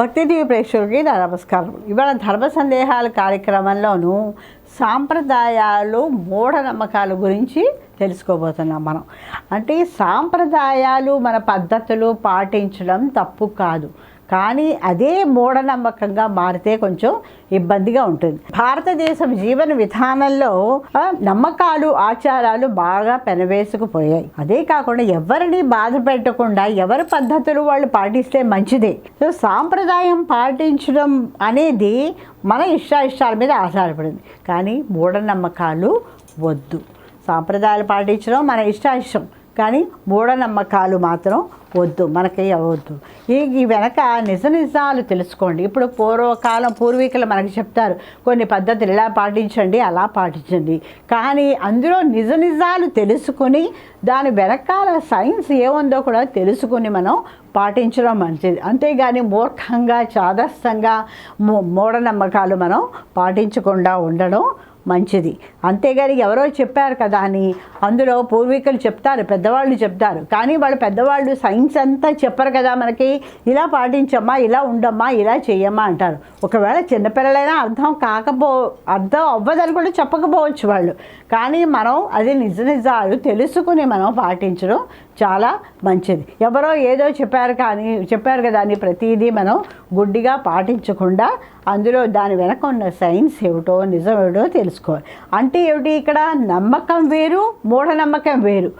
భక్తిదేవి ప్రేక్షకులకి నా నమస్కారం. ఇవాళ ధర్మ సందేహాల కార్యక్రమంలోనూ సాంప్రదాయాలు మూఢనమ్మకాల గురించి తెలుసుకోబోతున్నాం మనం. అంటే సాంప్రదాయాలు మన పద్ధతులు పాటించడం తప్పు కాదు. కానీ అదే మూఢనమ్మకంగా మారితే కొంచెం ఇబ్బందిగా ఉంటుంది. భారతదేశం జీవన విధానంలో నమ్మకాలు ఆచారాలు బాగా పెనవేసుకుపోయాయి. అదే కాకుండా ఎవరిని బాధ పెట్టకుండా ఎవరి పద్ధతులు వాళ్ళు పాటిస్తే మంచిదే. సో సాంప్రదాయం పాటించడం అనేది మన ఇష్టాయిష్టాల మీద ఆధారపడింది. కానీ మూఢనమ్మకాలు వద్దు. సాంప్రదాయాలు పాటించడం మన ఇష్టాయిష్టం. కానీ మూఢనమ్మకాలు మాత్రం వద్దు మనకి వద్దు. ఈ ఈ వెనక నిజ నిజాలు తెలుసుకోండి. ఇప్పుడు పూర్వకాలం పూర్వీకులు మనకి చెప్తారు కొన్ని పద్ధతులు ఇలా పాటించండి అలా పాటించండి. కానీ అందులో నిజ నిజాలు తెలుసుకొని దాని వెనకాల సైన్స్ ఏముందో కూడా తెలుసుకుని మనం పాటించడం మంచిది. అంతేగాని మూర్ఖంగా చాదస్తంగా మూ- మూఢనమ్మకాలు మనం పాటించకుండా ఉండడం మంచిది. అంతేగాని ఎవరో చెప్పారు కదా అని అందులో పూర్వీకులు చెప్తారు పెద్దవాళ్ళు చెప్తారు. కానీ వాళ్ళు పెద్దవాళ్ళు సైన్స్ అంతా చెప్పరు కదా మనకి. ఇలా పాటించమ్మా ఇలా ఉండమ్మా ఇలా చెయ్యమ్మా అంటారు. ఒకవేళ చిన్నపిల్లలైనా అర్థం కాకపో అర్థం అవ్వదని కూడా చెప్పకపోవచ్చు వాళ్ళు. కానీ మనం అది నిజ నిజాలు తెలుసుకుని మనం పాటించడం చాలా మంచిది. ఎవరో ఏదో చెప్పారు కానీ చెప్పారు కదా అని ప్రతిదీ మనం గుడ్డిగా పాటించకుండా అందులో దాని వెనక ఉన్న సైన్స్ ఏమిటో నిజం ఏమిటో తెలుసుకోవాలి. అంటే ఏమిటి ఇక్కడ? నమ్మకం వేరు మూఢనమ్మకం వేరు.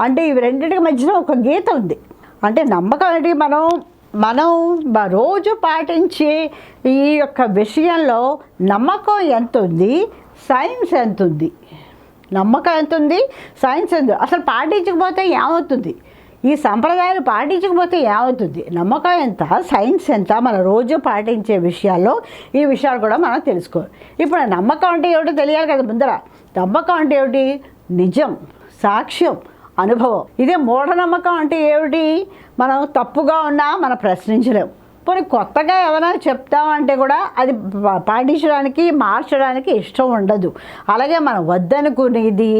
అంటే ఇవి రెండింటికి మధ్యలో ఒక గీత ఉంది. అంటే నమ్మకం అనేది మనం మనం రోజు పాటించే ఈ యొక్క విషయంలో నమ్మకం ఎంత ఉంది? సైన్స్ ఎంత ఉంది? నమ్మకం ఎంత ఉంది? సైన్స్ ఎంత అసలు పాటించకపోతే ఏమవుతుంది? ఈ సంప్రదాయాలు పాటించకపోతే ఏమవుతుంది? నమ్మకం ఎంత? సైన్స్ ఎంత? మన రోజు పాటించే విషయాల్లో ఈ విషయాలు కూడా మనం తెలుసుకోవాలి ఇప్పుడు నమ్మకం అంటే ఏమిటో తెలియాలి కదా ముందర. నమ్మకం అంటే ఏమిటి? నిజం సాక్ష్యం అనుభవం. ఇదే మూఢనమ్మకం అంటే ఏమిటి? మనం తప్పుగా ఉన్నా మనం ప్రశ్నించలేం. పోనీ కొత్తగా ఏమైనా చెప్తామంటే కూడా అది పాటించడానికి మార్చడానికి ఇష్టం ఉండదు. అలాగే మనం వద్దనుకునేది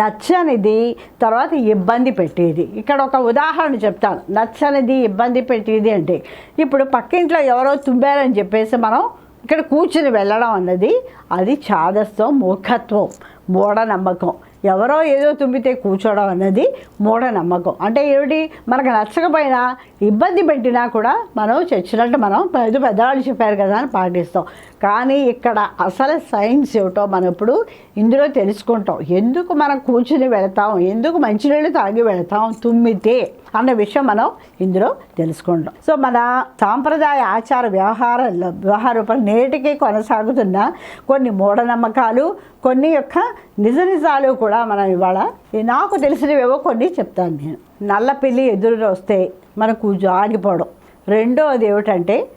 నచ్చనిది తర్వాత ఇబ్బంది పెట్టేది. ఇక్కడ ఒక ఉదాహరణ చెప్తాను. నచ్చనిది ఇబ్బంది పెట్టేది అంటే ఇప్పుడు పక్కింట్లో ఎవరో తుంబారని చెప్పేసి మనం ఇక్కడ కూర్చుని వెళ్ళడం అన్నది అది చాదస్తం మూర్ఖత్వం మూఢనమ్మకం. ఎవరో ఏదో తుమ్మితే కూర్చోవడం అన్నది మూఢనమ్మకం. అంటే ఏమిటి? మనకు నచ్చకపోయినా ఇబ్బంది పెట్టినా కూడా మనం చచ్చినట్టు మనం పెద్ద పెద్దవాళ్ళు చెప్పారు కదా అని పాటిస్తాం. కానీ ఇక్కడ అసలు సైన్స్ ఏమిటో మనం ఇప్పుడు ఇందులో తెలుసుకుంటాం. ఎందుకు మనం కూర్చుని వెళతాం? ఎందుకు మంచినీళ్ళు తాగి వెళతాం? తుమ్మితే అన్న విషయం మనం ఇందులో తెలుసుకుంటాం. సో మన సాంప్రదాయ ఆచార వ్యవహారాల్లో వ్యవహార నేటికి కొనసాగుతున్న కొన్ని మూఢనమ్మకాలు కొన్ని యొక్క నిజ నిజాలు కూడా మనం ఇవాళ నాకు తెలిసినవేవో కొన్ని చెప్తాను నేను. నల్ల పిల్లి ఎదురు వస్తే మనకు ఆగిపోవడం రెండోది ఏమిటంటే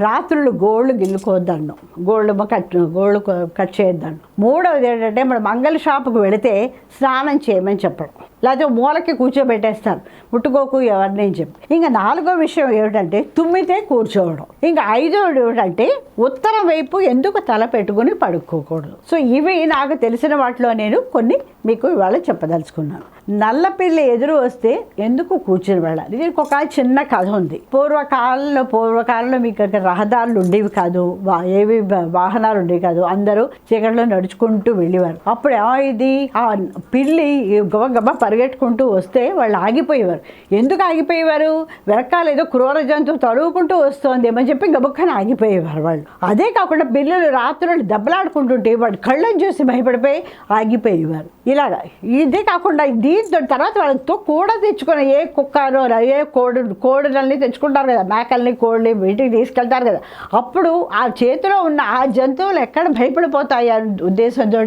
రాత్రులు గోళ్ళు గిల్లుకోవద్దన్ను. గోళ్ళు కట్ గోళ్ళు కట్ చేయొద్దన్ను. మూడవది ఏంటంటే మన మంగళ షాపుకు వెళితే స్నానం చేయమని చెప్పడం. లేకపోతే మూలకి కూర్చోబెట్టేస్తారు. ముట్టుకోకు ఎవరిని చెప్పి. ఇంకా నాలుగో విషయం ఏమిటంటే తుమ్మితే కూర్చోవడం. ఇంకా ఐదోది ఏమిటంటే ఉత్తరం వైపు ఎందుకు తల పెట్టుకుని పడుకోకూడదు. సో ఇవి నాకు తెలిసిన వాటిలో నేను కొన్ని మీకు ఇవాళ చెప్పదలుచుకున్నాను. నల్లపిల్లి ఎదురు వస్తే ఎందుకు కూర్చుని వెళ్ళాలి? దీనికి ఒక చిన్న కథ ఉంది. పూర్వకాలంలో పూర్వకాలంలో మీకు రహదారులు ఉండేవి కాదు ఏవి వాహనాలు ఉండేవి కాదు. అందరూ చీకట్లో నడుచుకుంటూ వెళ్ళేవారు. అప్పుడు ఏమైంది? ఆ పిల్లి గబ గబ పరిగెట్టుకుంటూ వస్తే వాళ్ళు ఆగిపోయేవారు. ఎందుకు ఆగిపోయేవారు? వెనకాల ఏదో క్రూర జంతువు తడువుకుంటూ వస్తోంది ఏమని చెప్పి గబుక్కని ఆగిపోయేవారు వాళ్ళు. అదే కాకుండా పిల్లలు రాత్రులు దెబ్బలాడుకుంటుంటే వాడు కళ్ళని చూసి భయపడిపోయి ఆగిపోయేవారు. ఇలాగా. ఇదే కాకుండా దీంతో తర్వాత వాళ్ళతో కూడా తెచ్చుకున్న ఏ కుక్కనో ఏ కోడి కోడులని తెచ్చుకుంటారు కదా మేకల్ని కోళ్ళని వీటికి తీసుకెళ్తారు కదా. అప్పుడు ఆ చేతిలో ఉన్న ఆ జంతువులు ఎక్కడ భయపడిపోతాయి అనే ఉద్దేశంతో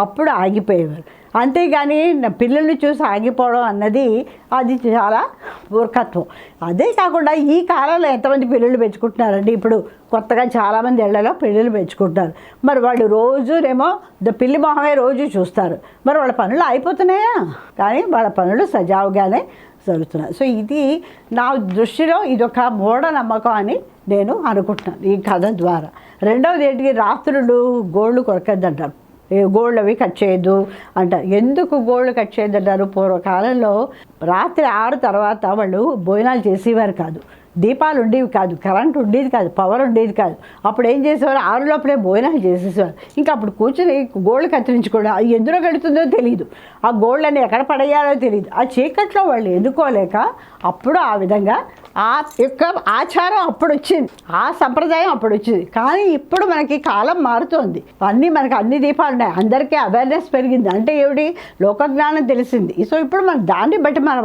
అప్పుడు ఆగిపోయేవారు. అంతేగాని నా పిల్లల్ని చూసి ఆగిపోవడం అన్నది అది చాలా మూర్ఖత్వం. అదే కాకుండా ఈ కాలంలో ఎంతమంది పిల్లలు పెంచుకుంటున్నారండి? ఇప్పుడు కొత్తగా చాలామంది ఇళ్ళలో పిల్లలు పెంచుకుంటున్నారు. మరి వాళ్ళు రోజునేమో ద పిల్లి మొహమే రోజు చూస్తారు. మరి వాళ్ళ పనులు అయిపోతున్నాయా? కానీ వాళ్ళ పనులు సజావుగానే జరుగుతున్నాయి. సో ఇది నా దృష్టిలో ఇదొక మూఢనమ్మకం అని నేను అనుకుంటున్నాను ఈ కథ ద్వారా. రెండవది ఏంటి రాత్రులు గోళ్ళు కొరకద్దంటారు. గోళ్ళు అవి కట్ చేయొద్దు అంట. ఎందుకు గోళ్ళు కట్ చేయొద్దు అంటారు పూర్వకాలంలో రాత్రి ఆరు తర్వాత వాళ్ళు భోజనాలు చేసేవారు కాదు. దీపాలు ఉండేవి కాదు. కరెంట్ ఉండేది కాదు. పవర్ ఉండేది కాదు. అప్పుడు ఏం చేసేవారు? ఆరు లోపలే భోజనాలు చేసేసేవారు. ఇంకా అప్పుడు కూర్చొని గోళ్ళు కత్తిరించుకోవడం అది ఎందులో గడుతుందో తెలియదు ఆ గోళ్ళని ఎక్కడ పడేయాలో తెలియదు ఆ చీకట్లో వాళ్ళు ఎన్నుకోలేక అప్పుడు ఆ విధంగా ఆ యొక్క ఆచారం అప్పుడు వచ్చింది ఆ సంప్రదాయం అప్పుడు వచ్చింది కానీ ఇప్పుడు మనకి కాలం మారుతోంది. అన్నీ మనకి అన్ని దీపాలు ఉన్నాయి. అందరికీ అవేర్నెస్ పెరిగింది. అంటే ఏమిటి? లోకజ్ఞానం తెలిసింది. సో ఇప్పుడు మనం దాన్ని బట్టి మనం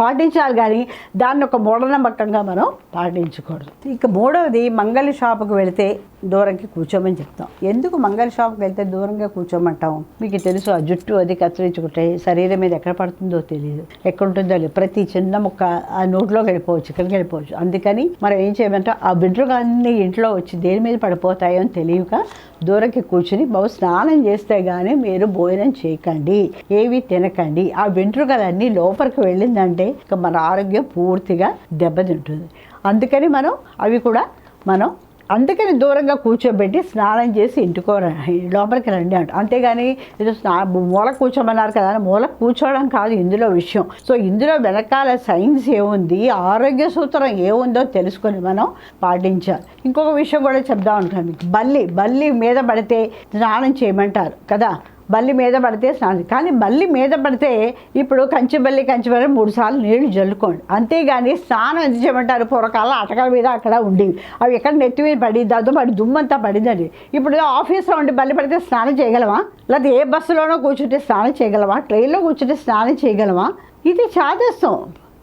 పాటించాలి కానీ దాన్ని ఒక మూఢనమ్మకంగా మనం పాటించకూడదు. ఇక మూడవది మంగళ షాపుకి వెళితే దూరంకి కూర్చోమని చెప్తాం. ఎందుకు మంగళ షాప్కి వెళ్తే దూరంగా కూర్చోమంటాం? మీకు తెలుసు ఆ జుట్టు అది కత్తిరించుకుంటే శరీరం మీద ఎక్కడ పడుతుందో తెలియదు ఎక్కడ ఉంటుందో ప్రతి చిన్న ముక్క ఆ నోట్లోకి వెళ్ళిపోవచ్చు. ఇక్కడికి వెళ్ళిపోవచ్చు. అందుకని మనం ఏం చేయమంటే? ఆ వెంట్రుకలన్నీ ఇంట్లో వచ్చి దేని మీద పడిపోతాయో అని తెలియక దూరంకి కూర్చుని బాబు స్నానం చేస్తే కానీ మీరు భోజనం చేయకండి ఏవి తినకండి. ఆ వెంట్రుకలన్నీ లోపలికి వెళ్ళిందంటే ఇక మన ఆరోగ్యం పూర్తిగా దెబ్బతింటుంది. అందుకని మనం అవి కూడా మనం అందుకని దూరంగా కూర్చోబెట్టి స్నానం చేసి ఇంటికో రండి లోపలికి రండి అంట. అంతేగాని ఏదో స్నా మూల కూర్చోమన్నారు కదా అని మూల కూర్చోవడం కాదు ఇందులో విషయం. సో ఇందులో వెనకాల సైన్స్ ఏముంది ఆరోగ్య సూత్రం ఏముందో తెలుసుకొని మనం పాటించాలి. ఇంకొక విషయం కూడా చెప్దాం ఉంటాను బల్లి బల్లి మీద పడితే స్నానం చేయమంటారు కదా. బల్లి మీద పడితే స్నానం కానీ బల్లి మీద పడితే ఇప్పుడు కంచి బల్లి కంచి బల్లి మూడు సార్లు నీళ్ళు జల్లుకోండి. అంతేగాని స్నానం ఎందుకు చేయమంటారు? పూర్వకాలం అటకల మీద అక్కడ ఉండేవి. అవి ఎక్కడ నెత్తి మీద పడి దద్దు పడి దుమ్మంతా పడిందండి. ఇప్పుడు ఆఫీస్లో ఉండి బల్లి పడితే స్నానం చేయగలమా లేకపోతే ఏ బస్సులోనో కూర్చుంటే స్నానం చేయగలమా ట్రైన్లో కూర్చుంటే స్నానం చేయగలమా ఇది చాదేస్తాం.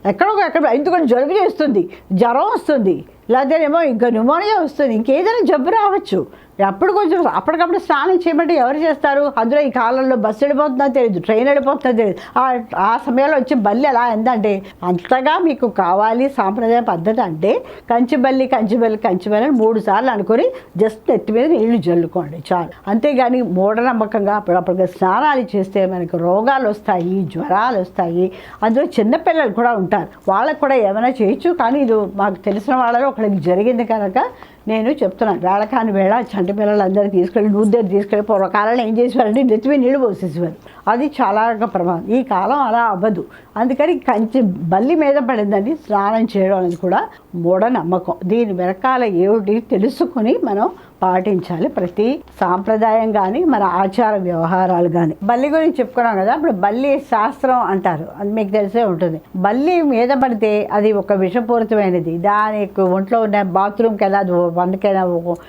ఎక్కడో ఎక్కడ ఎందుకంటే జలుబు చేస్తుంది? జ్వరం వస్తుంది. లేకపోతేనేమో ఇంకా న్యూమోనియా వస్తుంది. ఇంకేదైనా జబ్బు రావచ్చు. అప్పుడు కొంచెం అప్పటికప్పుడు స్నానం చేయమంటే ఎవరు చేస్తారు? అందులో ఈ కాలంలో బస్సు వెళ్ళిపోతుందో తెలియదు ట్రైన్ వెళ్ళిపోతుందో తెలియదు ఆ- ఆ సమయంలో వచ్చి బల్లి ఎలా ఎందంటే అంతగా మీకు కావాలి సాంప్రదాయ పద్ధతి అంటే కంచి బల్లి కంచి బల్లి కంచి బల్లి అని మూడు సార్లు అనుకొని జస్ట్ నెత్తి మీద నీళ్ళు జల్లుకోండి చాలు. అంతేగాని మూఢనమ్మకంగా అప్పుడప్పుడు స్నానాలు చేస్తే మనకు రోగాలు వస్తాయి జ్వరాలు వస్తాయి. అందులో చిన్నపిల్లలు కూడా ఉంటారు. వాళ్ళకు కూడా ఏమైనా చేయొచ్చు. కానీ ఇది మాకు తెలిసిన వాళ్ళలో ఒకరికి జరిగింది కనుక నేను చెప్తున్నాను వేళ కాని వేళ చంటి పిల్లలందరూ తీసుకెళ్ళి నూద్దరు తీసుకెళ్ళి పూర్వకాలంలో ఏం చేసేవారంటే నెత్తిమీ నీళ్ళు పోసేసేవారు. అది చాలా ప్రమాదం. ఈ కాలం అలా అవ్వదు. అందుకని కంచి బల్లి మీద పడిందని స్నానం చేయడం అనేది కూడా మూఢనమ్మకం. దీని వెనకాల ఏమిటి తెలుసుకొని మనం పాటించాలి. ప్రతి సాంప్రదాయం కానీ మన ఆచార వ్యవహారాలు కానీ బల్లి గురించి చెప్పుకున్నాం కదా ఇప్పుడు బల్లి శాస్త్రం అంటారు. అది మీకు తెలిసే ఉంటుంది. బల్లి మీద పడితే అది ఒక విషపూరితమైనది. దాని ఒంట్లో ఉన్న బాత్రూమ్కి వెళ్ళి వంటకైనా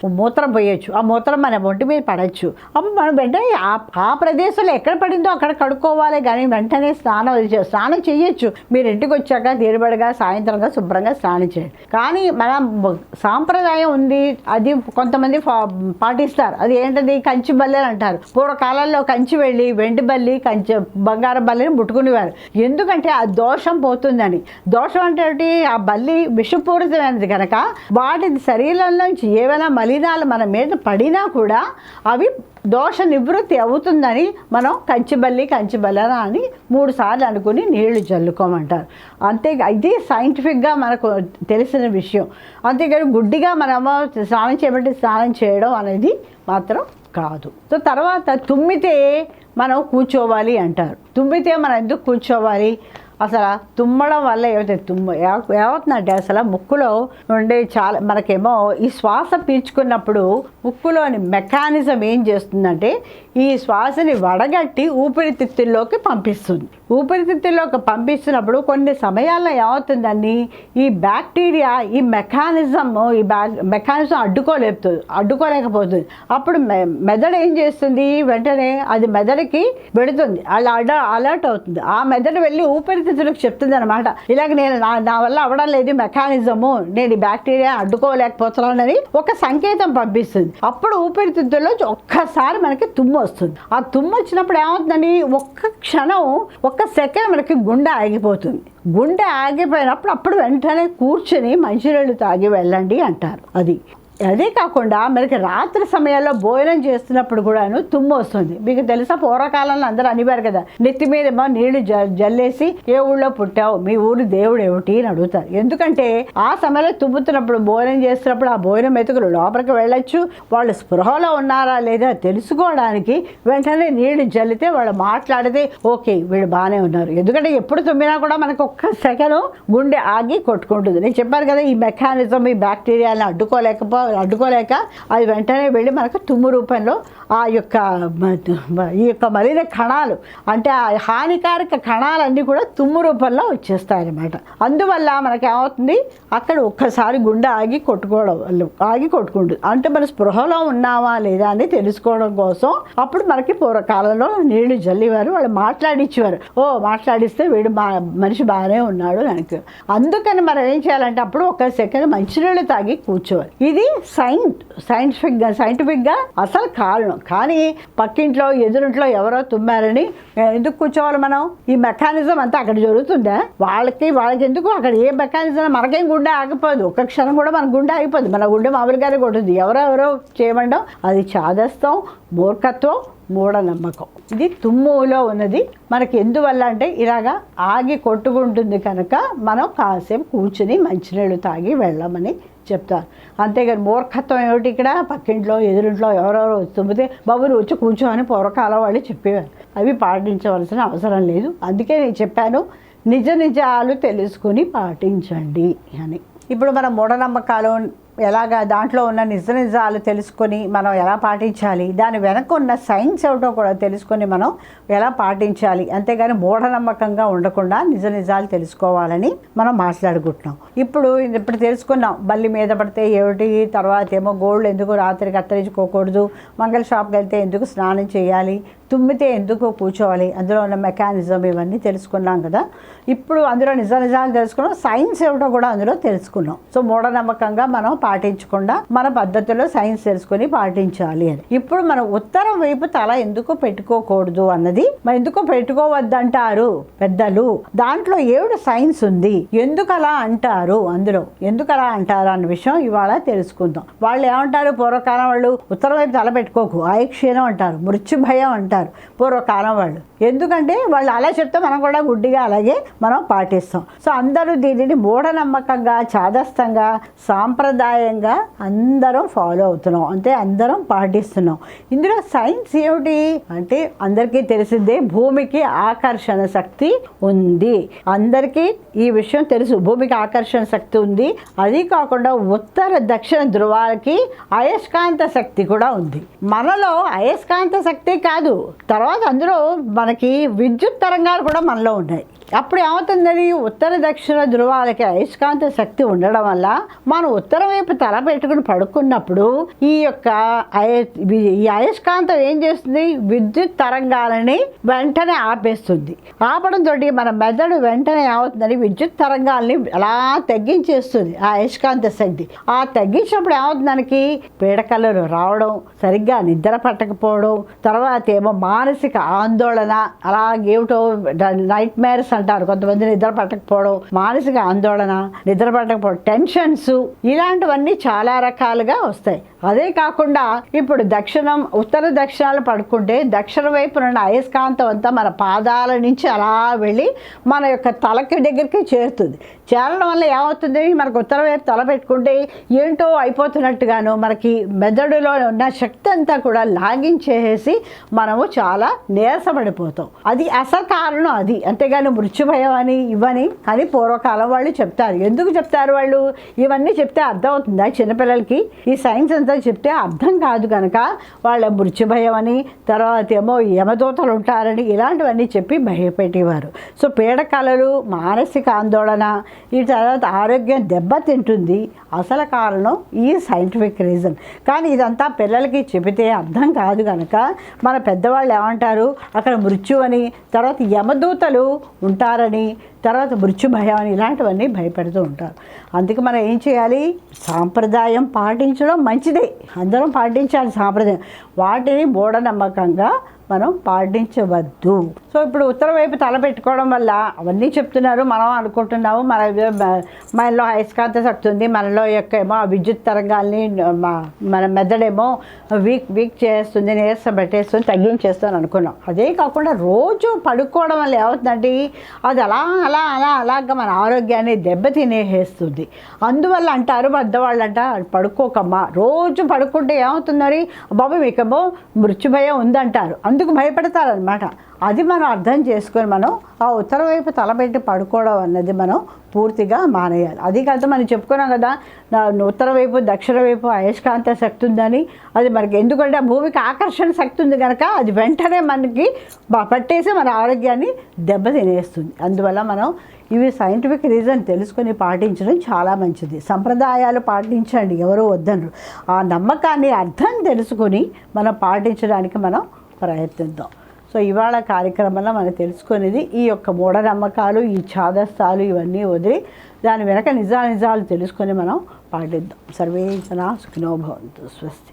మూత్రం పోయొచ్చు. ఆ మూత్రం మన ఒంటి మీద పడవచ్చు అప్పుడు మనం వెంటనే ఆ ఆ ప్రదేశంలో ఎక్కడ పడిందో అక్కడ కడుక్కోవాలి కానీ వెంటనే స్నానం స్నానం చేయొచ్చు మీరు ఇంటికి వచ్చాక తీరుబడిగా సాయంత్రంగా శుభ్రంగా స్నానం చేయండి. కానీ మన సాంప్రదాయం ఉంది. అది కొంతమంది ఫా- పాటిస్తారు. అది ఏంటది? కంచి బల్లి అంటారు. పూర్వకాలంలో కంచి వెళ్ళి వెండి బల్లి కంచి బంగారం బల్లిని ముట్టుకునేవారు. ఎందుకంటే ఆ దోషం పోతుందని. దోషం అంటే ఆ బల్లి విషపూరితమైనది కనుక వాటి శరీరంలోంచి ఏవైనా మలినాలు మన మీద పడినా కూడా అవి దోష నివృత్తి అవుతుందని మనం కంచిబల్లి కంచిబల్లన అని మూడు సార్లు అనుకుని నీళ్ళు జల్లుకోమంటారు. అంతే ఇది సైంటిఫిక్గా మనకు తెలిసిన విషయం. అంతేగాని గుడ్డిగా మనము స్నానం చేయబట్టి స్నానం చేయడం అనేది మాత్రం కాదు. సో తర్వాత తుమ్మితే మనం కూర్చోవాలి అంటారు. తుమ్మితే మనం ఎందుకు కూర్చోవాలి? అసలు తుమ్మడం వల్ల ఏమవుతుంది తుమ్మ ఏమవుతుందంటే అసలు ముక్కులో ఉండే చాలా మనకేమో ఈ శ్వాస పీల్చుకున్నప్పుడు ముక్కులోని మెకానిజం ఏం చేస్తుందంటే ఈ శ్వాసని వడగట్టి ఊపిరితిత్తుల్లోకి పంపిస్తుంది. ఊపిరితిత్తుల్లోకి పంపిస్తున్నప్పుడు కొన్ని సమయాల్లో ఏమవుతుందని ఈ బ్యాక్టీరియా ఈ మెకానిజం ఈ బ్యా మెకానిజం అడ్డుకోలేపుతుంది అడ్డుకోలేకపోతుంది. అప్పుడు మె- మెదడు ఏం చేస్తుంది? వెంటనే అది మెదడుకి పెడుతుంది అలా అడ అలర్ట్ అవుతుంది. ఆ మెదడు వెళ్ళి ఊపిరితిత్తులకు చెప్తుంది అనమాట ఇలాగ నేను నా నా వల్ల అవడం లేదు మెకానిజము నేను ఈ బ్యాక్టీరియా అడ్డుకోలేకపోతున్నానని ఒక సంకేతం పంపిస్తుంది. అప్పుడు ఊపిరితిత్తుల్లో ఒక్కసారి మనకి తుమ్ము వస్తుంది. ఆ తుమ్ము వచ్చినప్పుడు ఏమవుతుందని ఒక్క క్షణం ఒక్క సెకండ్ మనకి గుండె ఆగిపోతుంది. గుండె ఆగిపోయినప్పుడు అప్పుడు వెంటనే కూర్చొని మంచినీళ్ళు తాగి వెళ్ళండి అంటారు. అది అదే కాకుండా మనకి రాత్రి సమయాల్లో భోజనం చేస్తున్నప్పుడు కూడాను తుమ్ము వస్తుంది. మీకు తెలుసా పూర్వకాలంలో అందరూ అనివారు కదా నెత్తి మీద ఏమో నీళ్ళు జ- జల్లేసి ఏ ఊళ్ళో పుట్టావు మీ ఊరు దేవుడు ఏమిటి అని అడుగుతారు. ఎందుకంటే ఆ సమయంలో తుమ్ముతున్నప్పుడు భోజనం చేస్తున్నప్పుడు ఆ భోజనం మెతుకులు లోపలికి వెళ్ళొచ్చు. వాళ్ళు స్పృహలో ఉన్నారా లేదా తెలుసుకోవడానికి వెంటనే నీళ్ళు జల్లితే వాళ్ళు మాట్లాడితే ఓకే వీళ్ళు బాగానే ఉన్నారు. ఎందుకంటే ఎప్పుడు తుమ్మినా కూడా మనకు ఒక్క సెకండ్ గుండె ఆగి కొట్టుకుంటుంది. నేను చెప్పాను కదా ఈ మెకానిజం ఈ బ్యాక్టీరియాని అడ్డుకోలేకపో అడ్డుకోలేక అది వెంటనే వెళ్ళి మనకు తుమ్ము రూపంలో ఆ యొక్క ఈ యొక్క మలిన కణాలు అంటే ఆ హానికారక కణాలన్నీ కూడా తుమ్ము రూపంలో వచ్చేస్తాయి అన్నమాట అందువల్ల మనకి ఏమవుతుంది అక్కడ ఒక్కసారి గుండె ఆగి కొట్టుకోవడం ఆగి కొట్టుకుంటుంది. అంటే మన స్పృహలో ఉన్నామా లేదా అని తెలుసుకోవడం కోసం అప్పుడు మనకి పూర్వకాలంలో నీళ్ళు జల్లివారు వాళ్ళు మాట్లాడించేవారు ఓ మాట్లాడిస్తే వీడు మా మనిషి బాగానే ఉన్నాడు అని అందుకని మనం ఏం చేయాలంటే అప్పుడు ఒక సెకండ్ మంచినీళ్ళు తాగి కూర్చోవాలి. ఇది సైన్స్ సైంటిఫిక్గా సైంటిఫిక్గా అసలు కారణం. కానీ పక్కింట్లో ఎదురింట్లో ఎవరో తుమ్మారని ఎందుకు కూర్చోవాలి మనం? ఈ మెకానిజం అంతా అక్కడ జరుగుతుందా? వాళ్ళకి వాళ్ళకి ఎందుకు అక్కడ? ఏ మెకానిజం? మనకేం గుండె ఆగిపోదు. ఒక్క క్షణం కూడా మన గుండె ఆగిపోదు. మన గుండె మామూలుగానే కొడుతుంది ఎవరెవరో చేయమండం అది చాదస్తం మూర్ఖత్వం మూఢనమ్మకం. ఇది తుమ్ములో ఉన్నది. మనకి ఎందువల్ల అంటే ఇలాగా ఆగి కొట్టుకుంటుంది కనుక మనం కాసేపు కూర్చుని మంచినీళ్ళు తాగి వెళ్ళమని చెప్తారు. అంతేగాని మూర్ఖత్వం ఏమిటి ఇక్కడ? పక్కింట్లో ఎదురింట్లో ఎవరెవరో తుమ్మితే బాబు నువ్వు వచ్చి కూర్చో అని పూర్వకాలం వాళ్ళు చెప్పేవారు. అవి పాటించవలసిన అవసరం లేదు. అందుకే నేను చెప్పాను నిజ నిజాలు తెలుసుకుని పాటించండి అని. ఇప్పుడు మన మూఢనమ్మకాలు ఎలాగా దాంట్లో ఉన్న నిజ నిజాలు తెలుసుకొని మనం ఎలా పాటించాలి? దాని వెనక ఉన్న సైన్స్ ఏమిటో కూడా తెలుసుకొని మనం ఎలా పాటించాలి? అంతేగాని మూఢనమ్మకంగా ఉండకుండా నిజ నిజాలు తెలుసుకోవాలని మనం మాట్లాడుకుంటున్నాం. ఇప్పుడు ఇప్పుడు తెలుసుకున్నాం. బల్లి మీద పడితే ఏమిటి? తర్వాత ఏమో గోల్డ్ ఎందుకు రాత్రి కత్తిరించుకోకూడదు మంగళ షాప్కి వెళ్తే ఎందుకు స్నానం చేయాలి? తుమ్మితే ఎందుకు కూర్చోవాలి? అందులో ఉన్న మెకానిజం ఇవన్నీ తెలుసుకున్నాం కదా. ఇప్పుడు అందులో నిజ నిజాలు తెలుసుకున్నాం. సైన్స్ ఏమిటో కూడా అందులో తెలుసుకున్నాం. సో మూఢనమ్మకంగా మనం పాటించకుండా మన పద్ధతిలో సైన్స్ తెలుసుకొని పాటించాలి అని. ఇప్పుడు మనం ఉత్తరం వైపు తల ఎందుకు పెట్టుకోకూడదు అన్నది మరి ఎందుకు పెట్టుకోవద్దంటారు పెద్దలు? దాంట్లో ఏడు సైన్స్ ఉంది. ఎందుకు అలా అంటారు అందులో? ఎందుకు అలా అంటారు అన్న విషయం ఇవాళ తెలుసుకుందాం. వాళ్ళు ఏమంటారు? పూర్వకాలం వాళ్ళు ఉత్తరం వైపు తల పెట్టుకోకు. ఆయుక్షీణం అంటారు. మృత్యు భయం అంటారు. పూర్వకాలం వాళ్ళు. ఎందుకంటే వాళ్ళు అలా చెప్తే మనం కూడా గుడ్డిగా అలాగే మనం పాటిస్తాం. సో అందరూ దీనిని మూఢనమ్మకంగా చాదస్తంగా సాంప్రదాయంగా అందరం ఫాలో అవుతున్నాం. అంటే అందరం పాటిస్తున్నాం. ఇందులో సైన్స్ ఏమిటి? అంటే అందరికీ తెలిసిందే భూమికి ఆకర్షణ శక్తి ఉంది. అందరికీ ఈ విషయం తెలుసు. భూమికి ఆకర్షణ శక్తి ఉంది. అది కాకుండా ఉత్తర దక్షిణ ధృవాలకి అయస్కాంత శక్తి కూడా ఉంది. మనలో అయస్కాంత శక్తి కాదు. తర్వాత అందులో మనకి విద్యుత్ తరంగాలు కూడా మనలో ఉన్నాయి. అప్పుడు ఏమవుతుందని ఉత్తర దక్షిణ ధృవాలకి అయస్కాంత శక్తి ఉండడం వల్ల మనం ఉత్తర వైపు తల పెట్టుకుని పడుకున్నప్పుడు ఈ యొక్క అయ ఈ అయస్కాంతం ఏం చేస్తుంది? విద్యుత్ తరంగాలని వెంటనే ఆపేస్తుంది. ఆపడం తోటి మన మెదడు వెంటనే ఏమవుతుందని విద్యుత్ తరంగాల్ని అలా తగ్గించేస్తుంది ఆ అయస్కాంత శక్తి. ఆ తగ్గించినప్పుడు ఏమవుతుంది మనకి పీడకలలు రావడం సరిగ్గా నిద్ర పట్టకపోవడం తర్వాత ఏమో మానసిక ఆందోళన అలాగేమిటో నైట్ మేర్స్ అంటారు. కొంతమంది నిద్ర పట్టకపోవడం మానసిక ఆందోళన నిద్ర పట్టకపోవడం టెన్షన్స్ ఇలాంటివన్నీ చాలా రకాలుగా వస్తాయి. అదే కాకుండా ఇప్పుడు దక్షిణం ఉత్తర దక్షిణాలు పడుకుంటే దక్షిణ వైపు నుండి అయస్కాంతం అంతా మన పాదాల నుంచి అలా వెళ్ళి మన యొక్క తలకి దగ్గరికి చేరుతుంది. చేరడం వల్ల ఏమవుతుంది? మనకు ఉత్తర వైపు తల పెట్టుకుంటే ఏంటో అయిపోతున్నట్టుగాను మనకి మెదడులో ఉన్న శక్తి అంతా కూడా లాగించేసి మనము చాలా నీరసపడిపోతాం. అది అసలు కారణం అది. అంతేగాని మృత్యుభయం అని ఇవ్వని అని పూర్వకాలం వాళ్ళు చెప్తారు. ఎందుకు చెప్తారు వాళ్ళు? ఇవన్నీ చెప్తే అర్థం అవుతుందా చిన్నపిల్లలకి? ఈ సైన్స్ అంతా చెప్తే అర్థం కాదు కనుక వాళ్ళ మృత్యుభయం అని తర్వాత ఏమో యమదూతలు ఉంటారని ఇలాంటివన్నీ చెప్పి భయపెట్టేవారు. సో పీడకలలు మానసిక ఆందోళన ఈ తర్వాత ఆరోగ్యం దెబ్బతింటుంది. అసలు కారణం ఈ సైంటిఫిక్ రీజన్. కానీ ఇదంతా పిల్లలకి చెబితే అర్థం కాదు కనుక మన పెద్దవాళ్ళు ఏమంటారు? అక్కడ మృత్యు అని తర్వాత యమదూతలు ఉంటారని తర్వాత మృత్యు భయం అని ఇలాంటివన్నీ భయపెడుతూ ఉంటారు. అందుకే మనం ఏం చేయాలి? సాంప్రదాయం పాటించడం మంచిదే. అందరం పాటించాలి సాంప్రదాయం. వాటిని మూఢనమ్మకంగా మనం పాటించవద్దు. సో ఇప్పుడు ఉత్తర వైపు తల పెట్టుకోవడం వల్ల అవన్నీ చెప్తున్నారు. మనం అనుకుంటున్నాము మన మనలో అయస్కాంత శక్తి ఉంది మనలో యొక్క ఏమో విద్యుత్ తరంగాల్ని మా- మన మెదడేమో వీక్ వీక్ చేస్తుంది నీరసం పెట్టేస్తుంది తగ్గించేస్తుంది అనుకున్నాం. అదే కాకుండా రోజు పడుకోవడం వల్ల ఏమవుతుందంటే అది అలా అలా అలా అలాగా మన ఆరోగ్యాన్ని దెబ్బతినేసేస్తుంది. అందువల్ల అంటారు పెద్దవాళ్ళంట పడుకోకమ్మా. రోజు పడుకుంటే ఏమవుతుందని బాబు మీకేమో మృత్యుభయం ఉందంటారు. అందుకు భయపడతారనమాట అది మనం అర్థం చేసుకొని మనం ఆ ఉత్తర వైపు తలబెట్టి పడుకోవడం అన్నది మనం పూర్తిగా మానేయాలి. అది కాదు మనం చెప్పుకున్నాం కదా నా ఉత్తర వైపు దక్షిణ వైపు అయస్కాంత శక్తి ఉందని. అది మనకి ఎందుకంటే ఆ భూమికి ఆకర్షణ శక్తి ఉంది కనుక అది వెంటనే మనకి పట్టేసి మన ఆరోగ్యాన్ని దెబ్బ తినేస్తుంది అందువల్ల మనం ఇవి సైంటిఫిక్ రీజన్ తెలుసుకొని పాటించడం చాలా మంచిది. సంప్రదాయాలు పాటించండి ఎవరో వద్దనరు. ఆ నమ్మకాన్ని అర్థం తెలుసుకొని మనం పాటించడానికి మనం ప్రయత్నిద్దాం. సో ఇవాళ కార్యక్రమంలో మనం తెలుసుకునేది ఈ యొక్క మూఢనమ్మకాలు ఈ ఛాదస్థాలు ఇవన్నీ వదిలి దాని వెనక నిజా నిజాలు తెలుసుకొని మనం పాటిద్దాం. సర్వే జనా సుఖినో స్వస్తి.